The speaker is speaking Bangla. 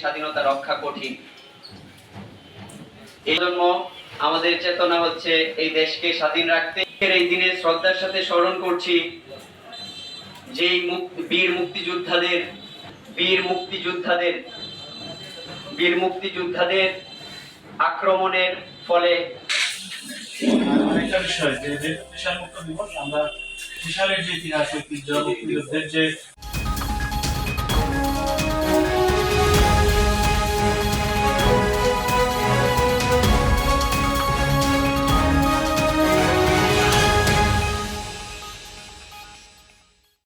স্বাধীনতা রক্ষা কঠিন। এই জন্য আমাদের চেতনা হচ্ছে এই দেশকে স্বাধীন রাখতে। এই দিনে শ্রদ্ধার সাথে স্মরণ করছি যেই বীর মুক্তিযোদ্ধাদের বীর মুক্তিযোদ্ধাদের বীর মুক্তিযোদ্ধাদের আক্রমণের ফলে আরেকটা বিষয়, যে মুক্ত দিবস আমরা বিশালের যে ইতিহাস ঐতিহ্য, মুক্তিযুদ্ধের যে